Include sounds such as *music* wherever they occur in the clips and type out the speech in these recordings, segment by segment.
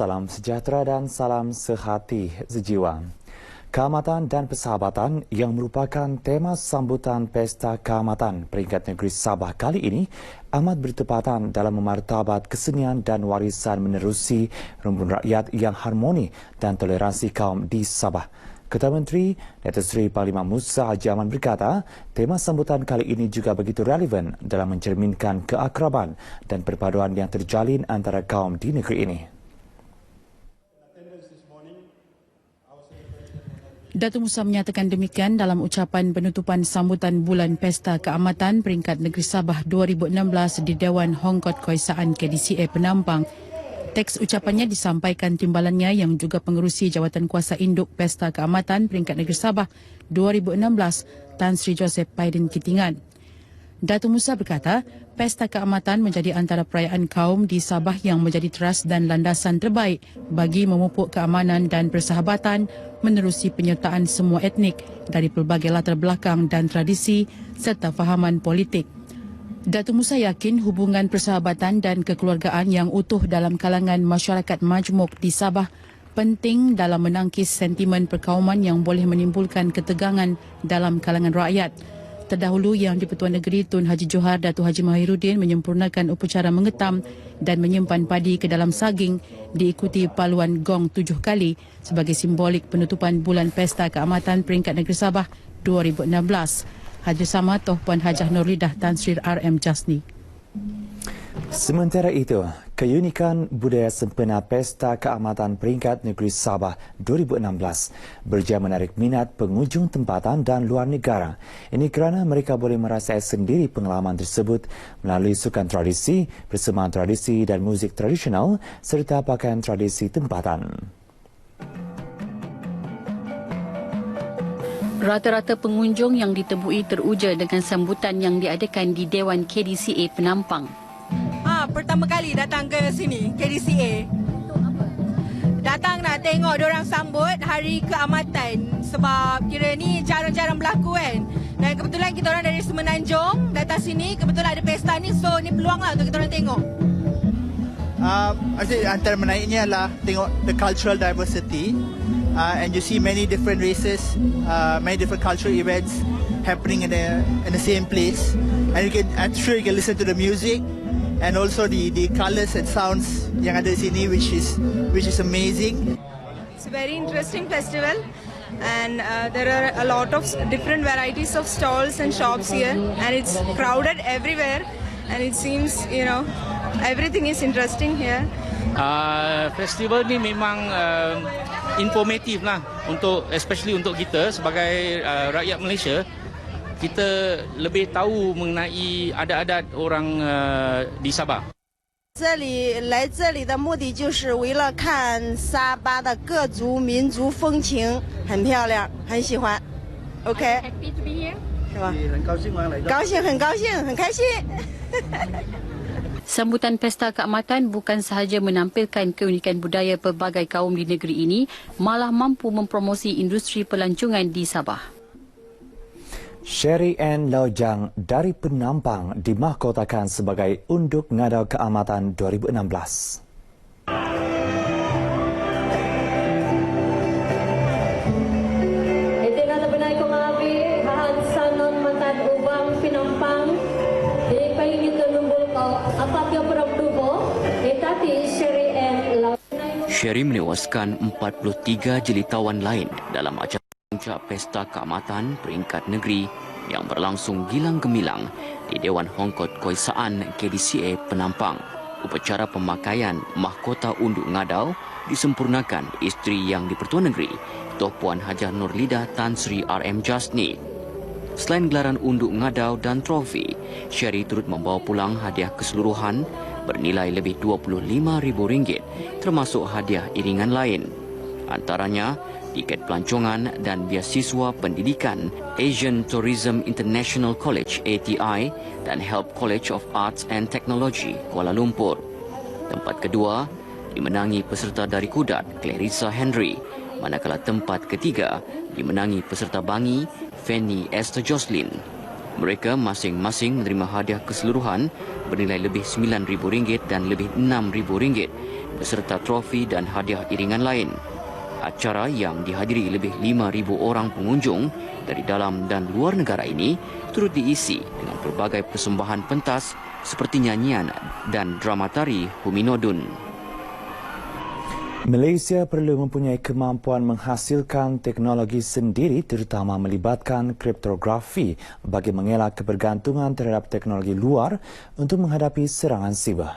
Salam sejahtera dan salam sehati sejiwa. Keamatan dan persahabatan yang merupakan tema sambutan Pesta Keamatan Peringkat Negeri Sabah kali ini amat bertepatan dalam memartabat kesenian dan warisan menerusi rumpun rakyat yang harmoni dan toleransi kaum di Sabah. Ketua Menteri Datuk Seri Parlimen Musa Haji Aman berkata, tema sambutan kali ini juga begitu relevan dalam mencerminkan keakraban dan perpaduan yang terjalin antara kaum di negeri ini. Datuk Musa menyatakan demikian dalam ucapan penutupan sambutan Bulan Pesta Keamatan Peringkat Negeri Sabah 2016 di Dewan Hongkot Koisaan KDCA Penampang. Teks ucapannya disampaikan timbalannya yang juga pengerusi Jawatan Kuasa Induk Pesta Keamatan Peringkat Negeri Sabah 2016 Tan Sri Joseph Biden Kitingan. Datuk Musa berkata, Pesta Keamatan menjadi antara perayaan kaum di Sabah yang menjadi teras dan landasan terbaik bagi memupuk keamanan dan persahabatan menerusi penyertaan semua etnik dari pelbagai latar belakang dan tradisi serta fahaman politik. Datuk Musa yakin hubungan persahabatan dan kekeluargaan yang utuh dalam kalangan masyarakat majmuk di Sabah penting dalam menangkis sentimen perkauman yang boleh menimbulkan ketegangan dalam kalangan rakyat terdahulu yang di-Pertuan Negeri Tun Haji Johar Datuk Haji Mahiruddin menyempurnakan upacara mengetam dan menyimpan padi ke dalam saging diikuti paluan gong tujuh kali sebagai simbolik penutupan Bulan Pesta Keamatan Peringkat Negeri Sabah 2016. Haji Sama Toh Puan Hajah Nurlidah Tan Sri RM Jasni. Sementara itu, keunikan budaya sempena Pesta Keamatan Peringkat Negeri Sabah 2016 berjaya menarik minat pengunjung tempatan dan luar negara. Ini kerana mereka boleh merasai sendiri pengalaman tersebut melalui sukan tradisi, persembahan tradisi dan muzik tradisional serta pakaian tradisi tempatan. Rata-rata pengunjung yang ditemui teruja dengan sambutan yang diadakan di Dewan KDCA Penampang pertama kali datang ke sini, KDCA. Datang nak tengok orang sambut hari keamatan sebab kira ni jarang-jarang berlaku kan. Dan kebetulan kita orang dari Semenanjung datang sini, kebetulan ada pesta ni so ni peluang lah untuk kita orang tengok. Uh, antara menariknya adalah tengok the cultural diversity uh, and you see many different races, uh, many different cultural events happening in the in the same place and you can I'm sure you can listen to the music and also the the colors and sounds yang ada sini which is which is amazing. It's a very interesting festival and uh, there are a lot of different varieties of stalls and shops here and it's crowded everywhere and it seems you know everything is interesting here. Uh, festival ni memang uh, informatif lah untuk especially untuk kita sebagai uh, rakyat Malaysia kita lebih tahu mengenai adat-adat orang uh, di Sabah. 这里来这里的目的就是为了看沙巴的各族民族风情，很漂亮，很喜欢。OK。Happy to be here。是吧？很高兴来高兴，很高兴，很开心。 Sambutan *laughs* Pesta Keamatan bukan sahaja menampilkan keunikan budaya pelbagai kaum di negeri ini, malah mampu mempromosi industri pelancongan di Sabah. Sherry Ann Laujang dari Penampang dimahkotakan sebagai Unduk Ngadau Keamatan 2016. Sherry menewaskan 43 jelitawan lain dalam acara puncak Pesta Keamatan Peringkat Negeri yang berlangsung gilang gemilang di Dewan Hongkot Koisaan KDCA Penampang. Upacara pemakaian Mahkota Unduk Ngadau disempurnakan isteri yang di-Pertuan Negeri, Tuan Puan Hajah Nurlida Tan Sri RM Jasni. Selain gelaran Unduk Ngadau dan trofi, Sherry turut membawa pulang hadiah keseluruhan bernilai lebih RM25,000 termasuk hadiah iringan lain. Antaranya, tiket pelancongan dan biasiswa pendidikan Asian Tourism International College ATI dan Help College of Arts and Technology Kuala Lumpur. Tempat kedua dimenangi peserta dari Kudat Clarissa Henry, manakala tempat ketiga dimenangi peserta Bangi Fanny Esther Jocelyn. Mereka masing-masing menerima hadiah keseluruhan bernilai lebih RM9,000 dan lebih RM6,000 beserta trofi dan hadiah iringan lain. Acara yang dihadiri lebih 5,000 orang pengunjung dari dalam dan luar negara ini turut diisi dengan pelbagai persembahan pentas seperti nyanyian dan drama tari Huminodun. Malaysia perlu mempunyai kemampuan menghasilkan teknologi sendiri terutama melibatkan kriptografi bagi mengelak kebergantungan terhadap teknologi luar untuk menghadapi serangan siber.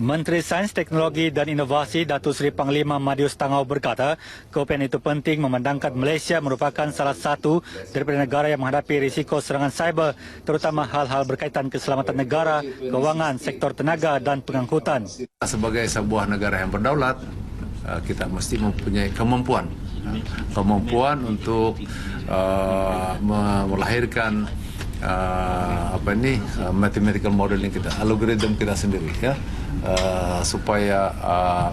Menteri Sains, Teknologi dan Inovasi Datuk Seri Panglima Madius Tangau berkata, keupayaan itu penting memandangkan Malaysia merupakan salah satu daripada negara yang menghadapi risiko serangan cyber terutama hal-hal berkaitan keselamatan negara, kewangan, sektor tenaga dan pengangkutan. Sebagai sebuah negara yang berdaulat, uh, kita mesti mempunyai kemampuan. Kemampuan untuk uh, melahirkan uh, apa ini uh, mathematical modeling kita, algoritma kita sendiri ya uh, supaya uh,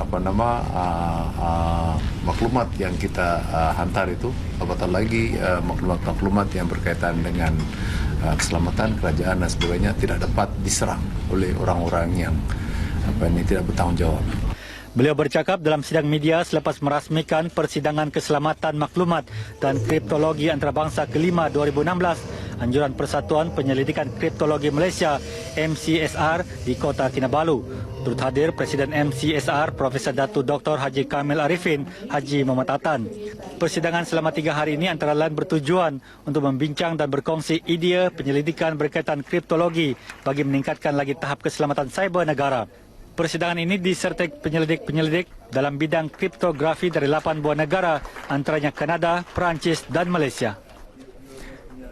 apa nama uh, uh, maklumat yang kita uh, hantar itu apatah lagi uh, maklumat-maklumat yang berkaitan dengan uh, keselamatan kerajaan dan sebagainya tidak dapat diserang oleh orang-orang yang apa ini tidak bertanggung jawab. Beliau bercakap dalam sidang media selepas merasmikan persidangan keselamatan maklumat dan kriptologi antarabangsa kelima 2016 anjuran Persatuan Penyelidikan Kriptologi Malaysia MCSR di Kota Kinabalu. Turut hadir Presiden MCSR Profesor Datu Dr. Haji Kamil Arifin Haji Muhammad Atan. Persidangan selama tiga hari ini antara lain bertujuan untuk membincang dan berkongsi idea penyelidikan berkaitan kriptologi bagi meningkatkan lagi tahap keselamatan cyber negara. Persidangan ini disertai penyelidik-penyelidik dalam bidang kriptografi dari 8 buah negara antaranya Kanada, Perancis dan Malaysia.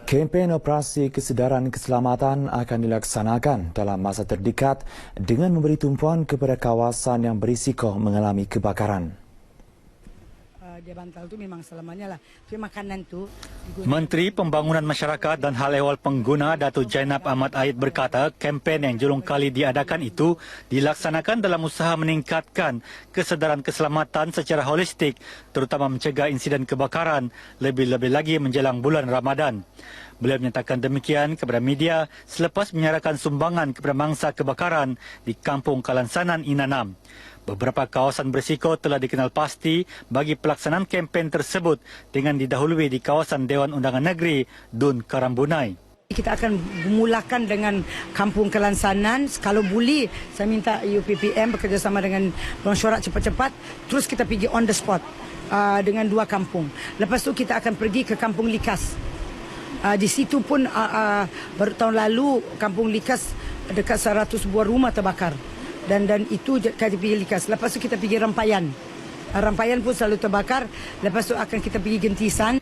Kempen operasi kesedaran keselamatan akan dilaksanakan dalam masa terdekat dengan memberi tumpuan kepada kawasan yang berisiko mengalami kebakaran. Dia bantal tu memang selamanya lah. Tapi makanan tu... Menteri Pembangunan Masyarakat dan Hal Ehwal Pengguna Datuk Jainab Ahmad Aid berkata kempen yang julung kali diadakan itu dilaksanakan dalam usaha meningkatkan kesedaran keselamatan secara holistik terutama mencegah insiden kebakaran lebih-lebih lagi menjelang bulan Ramadan. Beliau menyatakan demikian kepada media selepas menyerahkan sumbangan kepada mangsa kebakaran di Kampung Kalansanan Inanam. Beberapa kawasan berisiko telah dikenal pasti bagi pelaksanaan kempen tersebut dengan didahului di kawasan Dewan Undangan Negeri Dun Karambunai. Kita akan mulakan dengan Kampung Kelansanan. Kalau boleh, saya minta UPPM bekerjasama dengan Bang cepat-cepat. Terus kita pergi on the spot uh, dengan dua kampung. Lepas tu kita akan pergi ke Kampung Likas. Uh, di situ pun uh, uh, baru tahun lalu Kampung Likas dekat 100 buah rumah terbakar dan dan itu kita pergi likas. Lepas tu kita pergi rampayan. Rampayan pun selalu terbakar. Lepas tu akan kita pergi gentisan.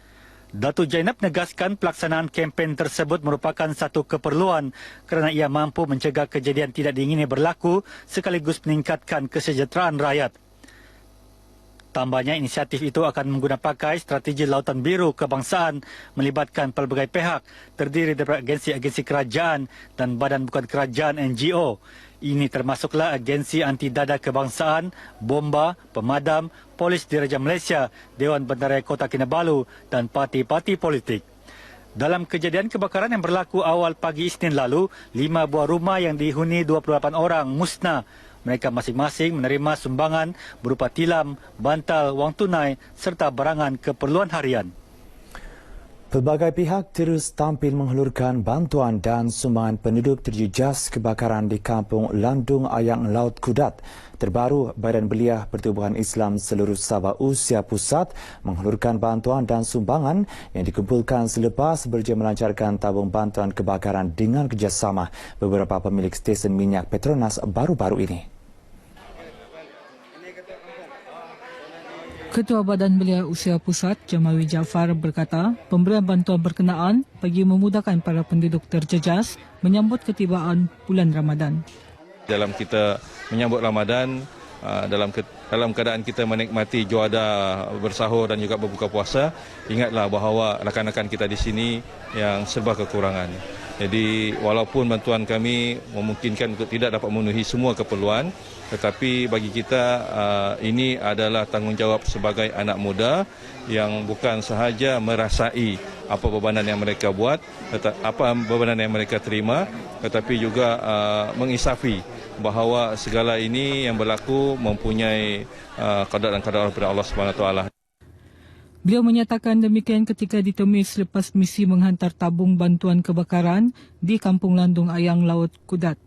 Datuk Jainab negaskan pelaksanaan kempen tersebut merupakan satu keperluan kerana ia mampu mencegah kejadian tidak diingini berlaku sekaligus meningkatkan kesejahteraan rakyat. Tambahnya inisiatif itu akan menggunakan pakai strategi lautan biru kebangsaan melibatkan pelbagai pihak terdiri dari agensi-agensi kerajaan dan badan bukan kerajaan NGO ini termasuklah agensi anti dada kebangsaan, bomba, pemadam, polis diraja Malaysia, Dewan Bandaraya Kota Kinabalu dan parti-parti politik. Dalam kejadian kebakaran yang berlaku awal pagi Isnin lalu, lima buah rumah yang dihuni 28 orang musnah. Mereka masing-masing menerima sumbangan berupa tilam, bantal, wang tunai serta barangan keperluan harian. Pelbagai pihak terus tampil menghulurkan bantuan dan sumbangan penduduk terjejas kebakaran di kampung Landung Ayang Laut Kudat. Terbaru, Badan Belia Pertubuhan Islam seluruh Sabah Usia Pusat menghulurkan bantuan dan sumbangan yang dikumpulkan selepas berjaya melancarkan tabung bantuan kebakaran dengan kerjasama beberapa pemilik stesen minyak Petronas baru-baru ini. Ketua Badan Belia Usia Pusat Jamawi Jafar berkata pemberian bantuan berkenaan bagi memudahkan para penduduk terjejas menyambut ketibaan bulan Ramadan. Dalam kita menyambut Ramadan, ah, dalam ke, dalam keadaan kita menikmati juada bersahur dan juga berbuka puasa, ingatlah bahawa rakan-rakan kita di sini yang serba kekurangan. Jadi walaupun bantuan kami memungkinkan untuk tidak dapat memenuhi semua keperluan, tetapi bagi kita uh, ini adalah tanggungjawab sebagai anak muda yang bukan sahaja merasai apa bebanan yang mereka buat, apa bebanan yang mereka terima, tetapi juga uh, mengisafi bahawa segala ini yang berlaku mempunyai uh, kadar dan kadar daripada Allah Subhanahu Wa Taala. Beliau menyatakan demikian ketika ditemui selepas misi menghantar tabung bantuan kebakaran di Kampung Landung Ayang Laut Kudat.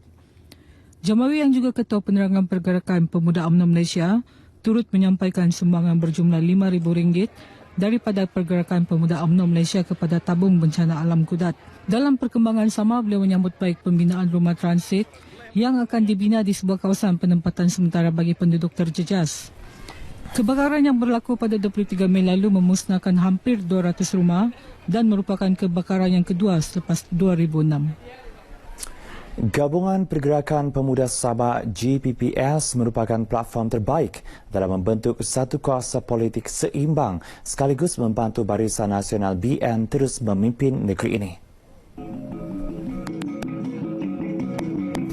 Jamawi yang juga Ketua Penerangan Pergerakan Pemuda UMNO Malaysia turut menyampaikan sumbangan berjumlah RM5,000 daripada Pergerakan Pemuda UMNO Malaysia kepada tabung bencana alam Kudat. Dalam perkembangan sama, beliau menyambut baik pembinaan rumah transit yang akan dibina di sebuah kawasan penempatan sementara bagi penduduk terjejas. Kebakaran yang berlaku pada 23 Mei lalu memusnahkan hampir 200 rumah dan merupakan kebakaran yang kedua selepas 2006. Gabungan Pergerakan Pemuda Sabah GPPS merupakan platform terbaik dalam membentuk satu kuasa politik seimbang sekaligus membantu Barisan Nasional BN terus memimpin negeri ini.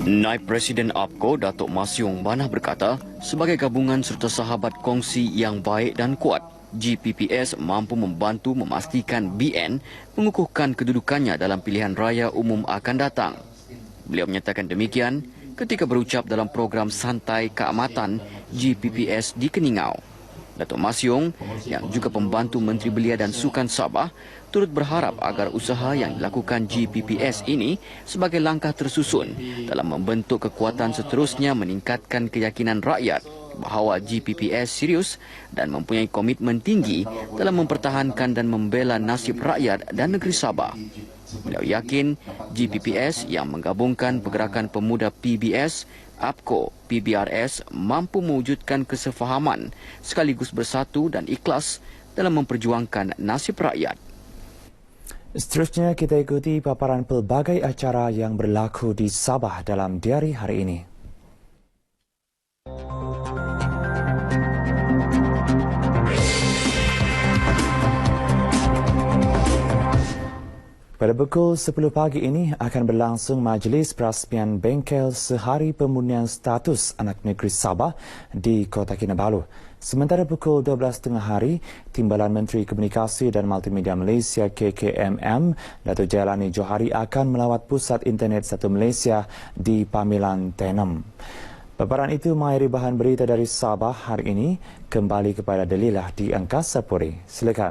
Naib Presiden APCO Datuk Masyung Banah berkata, sebagai gabungan serta sahabat kongsi yang baik dan kuat, GPPS mampu membantu memastikan BN mengukuhkan kedudukannya dalam pilihan raya umum akan datang. Beliau menyatakan demikian ketika berucap dalam program santai keamatan GPPS di Keningau. Datuk Masyong yang juga pembantu Menteri Belia dan Sukan Sabah turut berharap agar usaha yang dilakukan GPPS ini sebagai langkah tersusun dalam membentuk kekuatan seterusnya meningkatkan keyakinan rakyat bahawa GPPS serius dan mempunyai komitmen tinggi dalam mempertahankan dan membela nasib rakyat dan negeri Sabah. Beliau yakin GPPS yang menggabungkan pergerakan pemuda PBS, APCO, PBRS mampu mewujudkan kesefahaman sekaligus bersatu dan ikhlas dalam memperjuangkan nasib rakyat. Seterusnya kita ikuti paparan pelbagai acara yang berlaku di Sabah dalam diari hari ini. Pada pukul 10 pagi ini akan berlangsung majlis perasmian bengkel sehari pemurnian status anak negeri Sabah di Kota Kinabalu. Sementara pukul 12.30 hari, Timbalan Menteri Komunikasi dan Multimedia Malaysia KKMM, Datuk Jailani Johari akan melawat Pusat Internet Satu Malaysia di Pamilan Tenem. Paparan itu mengakhiri bahan berita dari Sabah hari ini kembali kepada Delilah di Angkasa Puri. Silakan.